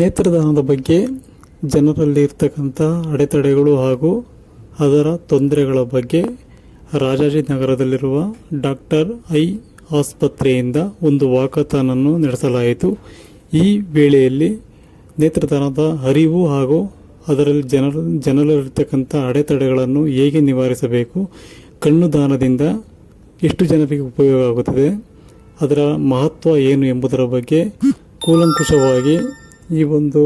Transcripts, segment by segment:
ನೇತ್ರದಾನದ ಬಗ್ಗೆ ಜನರಲ್ಲಿ ಇರ್ತಕ್ಕಂಥ ಅಡೆತಡೆಗಳು ಹಾಗೂ ಅದರ ತೊಂದರೆಗಳ ಬಗ್ಗೆ ರಾಜಾಜಿನಗರದಲ್ಲಿರುವ ಡಾಕ್ಟರ್ ಐ ಆಸ್ಪತ್ರೆಯಿಂದ ಒಂದು ವಾಕಥಾನನ್ನು ನಡೆಸಲಾಯಿತು. ಈ ವೇಳೆಯಲ್ಲಿ ನೇತ್ರದಾನದ ಅರಿವು ಹಾಗೂ ಅದರಲ್ಲಿ ಜನರ ಜನರಲ್ಲಿರ್ತಕ್ಕಂಥ ಅಡೆತಡೆಗಳನ್ನು ಹೇಗೆ ನಿವಾರಿಸಬೇಕು, ಕಣ್ಣು ದಾನದಿಂದ ಎಷ್ಟು ಜನರಿಗೆ ಉಪಯೋಗ ಆಗುತ್ತದೆ, ಅದರ ಮಹತ್ವ ಏನು ಎಂಬುದರ ಬಗ್ಗೆ ಕೂಲಂಕುಷವಾಗಿ ಈ ಒಂದು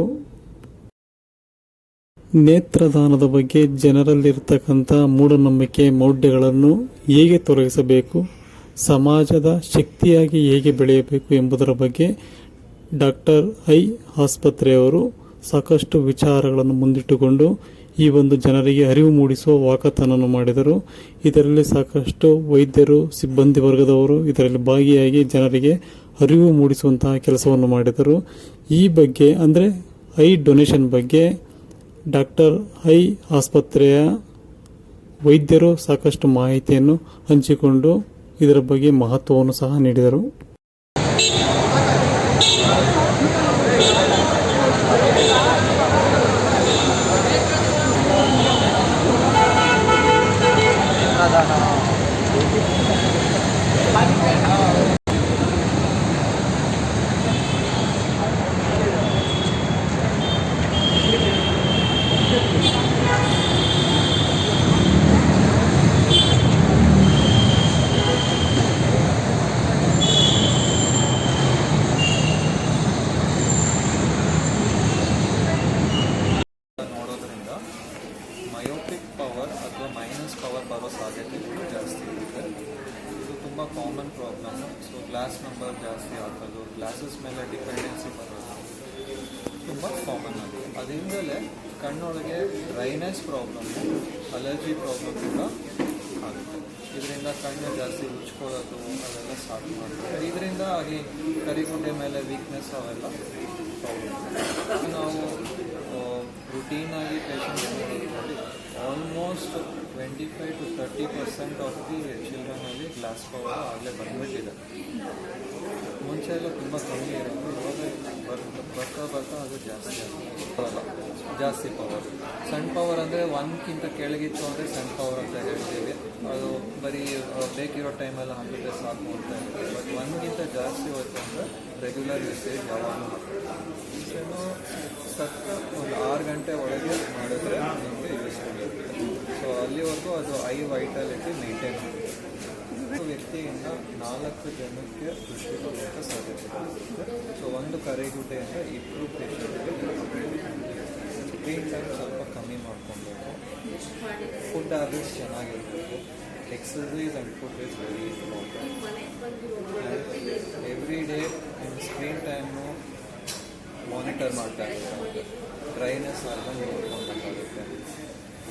ನೇತ್ರದಾನದ ಬಗ್ಗೆ ಜನರಲ್ಲಿರ್ತಕ್ಕಂಥ ಮೂಢನಂಬಿಕೆ ಮೌಢ್ಯಗಳನ್ನು ಹೇಗೆ ತೊಲಗಿಸಬೇಕು ಸಮಾಜದ ಶಕ್ತಿಯಾಗಿ ಹೇಗೆ ಬೆಳೆಯಬೇಕು ಎಂಬುದರ ಬಗ್ಗೆ ಡಾಕ್ಟರ್ ಐ ಆಸ್ಪತ್ರೆಯವರು ಸಾಕಷ್ಟು ವಿಚಾರಗಳನ್ನು ಮುಂದಿಟ್ಟುಕೊಂಡು ಈ ಒಂದು ಜನರಿಗೆ ಅರಿವು ಮೂಡಿಸುವ ವಾಕತನನ್ನು ಮಾಡಿದರು. ಇದರಲ್ಲಿ ಸಾಕಷ್ಟು ವೈದ್ಯರು, ಸಿಬ್ಬಂದಿ ವರ್ಗದವರು ಇದರಲ್ಲಿ ಭಾಗಿಯಾಗಿ ಜನರಿಗೆ ಅರಿವು ಮೂಡಿಸುವಂತಹ ಕೆಲಸವನ್ನು ಮಾಡಿದರು. ಈ ಬಗ್ಗೆ, ಅಂದರೆ ಐ ಡೊನೇಷನ್ ಬಗ್ಗೆ ಡಾಕ್ಟರ್ ಐ ಆಸ್ಪತ್ರೆಯ ವೈದ್ಯರು ಸಾಕಷ್ಟು ಮಾಹಿತಿಯನ್ನು ಹಂಚಿಕೊಂಡು ಇದರ ಬಗ್ಗೆ ಮಹತ್ವವನ್ನು ಸಹ ನೀಡಿದರು. ತುಂಬ common problem so glass number ಜಾಸ್ತಿ ಹಾಕೋದು ಗ್ಲಾಸಸ್ ಮೇಲೆ ಡಿಪೆಂಡೆನ್ಸಿ ಬರೋದು. ತುಂಬ ಕಾಮನ್ ಆಗಿದೆ ಅದರಿಂದಲೇ ಕಣ್ಣೊಳಗೆ ಡ್ರೈನೆಸ್ ಪ್ರಾಬ್ಲಮ್ ಅಲರ್ಜಿ ಪ್ರಾಬ್ಲಮ್ ಕೂಡ ಆಗುತ್ತೆ. ಇದರಿಂದ ಕಣ್ಣು ಜಾಸ್ತಿ ಉಚ್ಕೊಳ್ಳೋದು, ಅದೆಲ್ಲ ಸ್ಟಾರ್ಟ್ ಮಾಡ್ತಾರೆ ಇದರಿಂದ ಆಗಿ ಕರಿಗುಡ್ಡೆ ಮೇಲೆ ವೀಕ್ನೆಸ್ ಅವೆಲ್ಲ ಪ್ರಾಬ್ಲಮ್ ನಾವು ರುಟೀನ್ ಆಗಿ patients almost twenty five to thirty percent of the ಚಿಲ್ಡ್ರನಲ್ಲಿ glass power ಆಗಲೇ ಬಂದ್ಬಿಟ್ಟಿದೆ. ಮುಂಚೆ ಎಲ್ಲ ತುಂಬ ಕಮ್ಮಿ ಇರೋದು ಇವಾಗ ಬರ್ತಾ ಬರ್ತಾ ಅದು ಜಾಸ್ತಿ ಜಾಸ್ತಿ ಜಾಸ್ತಿ ಪವರ್ ಸಣ್ಣ ಪವರ್ ಅಂದರೆ ಒನ್ಕ್ಕಿಂತ ಕೆಳಗಿತ್ತು ಅಂದರೆ ಸಣ್ಣ ಪವರ್ ಅಂತ ಹೇಳ್ತೀವಿ. ಅದು ಬರೀ ಬೇಕಿರೋ ಟೈಮಲ್ಲಿ ಹಾಕಿದ್ರೆ ಸಾಕು ಅಂತ ಹೇಳ್ತೀವಿ. ಬಟ್ ಒನ್ಗಿಂತ ಜಾಸ್ತಿ ಹೋಯ್ತು ಅಂದರೆ ರೆಗ್ಯುಲರ್ ಯೂಸೇಜ್ ಯಾವಾಗಲೂ ಸೊ ಸತ್ತ ಒಂದು ಆರು ಗಂಟೆ ಒಳಗೆ ಮಾಡಿದ್ರೆ ನಮಗೆ ಯೂಸ್ಫುಲ್ ಇರುತ್ತೆ ಸೊ ಅಲ್ಲಿವರೆಗೂ ಅದು ಐ ವೈಟಾಲಿಟಿ ಮೇಂಟೈನ್ ವ್ಯಕ್ತಿಯಿಂದ ನಾಲ್ಕು ಜನಕ್ಕೆ ದೃಷ್ಟಿ ಬರುವಂಥ ಸಾಧ್ಯತೆ ಇರುತ್ತೆ ಸೊ ಒಂದು ಕರೆಗುಡ್ಡೆಯಿಂದ ಇಬ್ಬರು ಪೇಷಂಟ್ಗೆ ಸ್ಕ್ರೀನ್ ಟೈಮ್ ಸ್ವಲ್ಪ ಕಮ್ಮಿ ಮಾಡ್ಕೊಬೇಕು. ಫುಡ್ ಹ್ಯಾಬಿಟ್ಸ್ ಚೆನ್ನಾಗಿರಬೇಕು. Exercise and food is very important every day ನಿಮ್ಮ ಸ್ಕ್ರೀನ್ ಟೈಮು ಮಾನಿಟರ್ ಮಾಡ್ತಾ ಇರಬೇಕಾಗುತ್ತೆ ಡ್ರೈನೆಸ್ ಆದಂಗೆ ನೋಡ್ಕೊಬೇಕಾಗುತ್ತೆ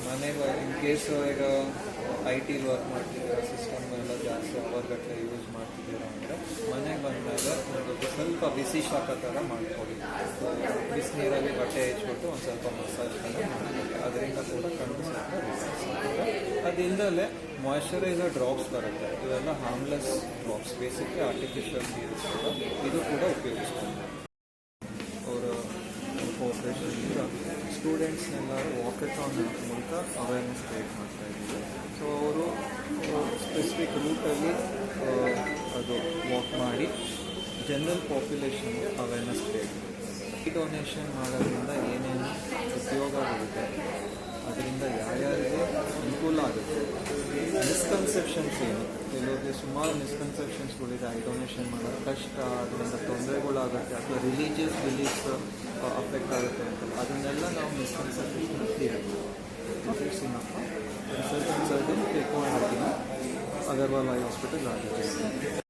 ಮನೆಗೆ ಇನ್ ಕೇಸ್ ಈಗ ಐ ಟಿಲಿ ವರ್ಕ್ ಮಾಡ್ತಿದ್ದೀರಾ ಸಿಸ್ಟಮ್ ಎಲ್ಲ ಜಾಸ್ತಿ ಅವರ್ಗಟ್ಟಲೆ ಯೂಸ್ ಮಾಡ್ತಿದ್ದೀರಾ ಅಂದರೆ ಮನೆಗೆ ಬಂದಾಗ ಒಂದು ಸ್ವಲ್ಪ ಬಿಸಿ ಶಾಖ ಥರ ಮಾಡ್ಕೊಳ್ಳಿ ಬಿಸಿನೀರಲ್ಲಿ ಬಟ್ಟೆ ಹೆಚ್ಚಿಬಿಟ್ಟು ಒಂದು ಸ್ವಲ್ಪ ಮಸಾಜ್ ಥರ ಮಾಡ್ಕೊಳ್ಳಿ ಅದರಿಂದ ಕೂಡ ಕಣ್ಣು ಸ್ವಲ್ಪ ಅದಿಲ್ಲದಲ್ಲೇ ಮಾಯಶ್ಚರೈಸರ್ ಡ್ರಾಪ್ಸ್ ಬರುತ್ತೆ. ಇವೆಲ್ಲ ಹಾರ್ಮ್ಲೆಸ್ ಡ್ರಾಪ್ಸ್ ಬೇಸಿಕ್ಲಿ ಆರ್ಟಿಫಿಷಿಯಲ್ ನೀರು ಇದು ಕೂಡ ಉಪಯೋಗಿಸ್ಕೊಂಡು ಅವರ ಕೋಆಪ್ರೇಷನ್ನಿಂದ ಸ್ಟೂಡೆಂಟ್ಸ್ನೆಲ್ಲರೂ ಆನ್ ಮೂಲಕ ಅವೇರ್ನೆಸ್ ಕ್ರಿಯೇಟ್ ಮಾಡ್ತಾ ಇದ್ದೀವಿ. ಸೊ ಅವರು ಸ್ಪೆಸಿಫಿಕ್ ರೂಟಲ್ಲಿ ಅದು ವಾಕ್ ಮಾಡಿ ಜನರಲ್ ಪಾಪ್ಯುಲೇಷನ್ ಅವೇರ್ನೆಸ್ ಕ್ರಿಯೇಟ್ ಈ ಡೊನೇಷನ್ ಮಾಡೋದ್ರಿಂದ ಏನೇನು ಉಪಯೋಗ ಆಗುತ್ತೆ ಅದರಿಂದ ಯಾರ್ಯಾರಿಗೆ ಅನುಕೂಲ ಆಗುತ್ತೆ? ಮಿಸ್ಕನ್ಸೆಪ್ಷನ್ಸ್ ಏನು? ಕೆಲವರಿಗೆ ಸುಮಾರು ಮಿಸ್ಕನ್ಸೆಪ್ಷನ್ಸ್ಗಳಿದೆ ಐ ಡೊನೇಷನ್ ಮಾಡೋದು ಕಷ್ಟ, ಅದರಿಂದ ತೊಂದರೆಗಳಾಗುತ್ತೆ, ಅಥವಾ ರಿಲೀಜಿಯಸ್ ಬಿಲೀಫ್ಸ್ ಅಫೆಕ್ಟ್ ಆಗುತ್ತೆ ಅಂತ. ಅದನ್ನೆಲ್ಲ ನಾವು misconception clear surgeon surgeon take Agarwal eye hospital ರಾಜಕೀಯ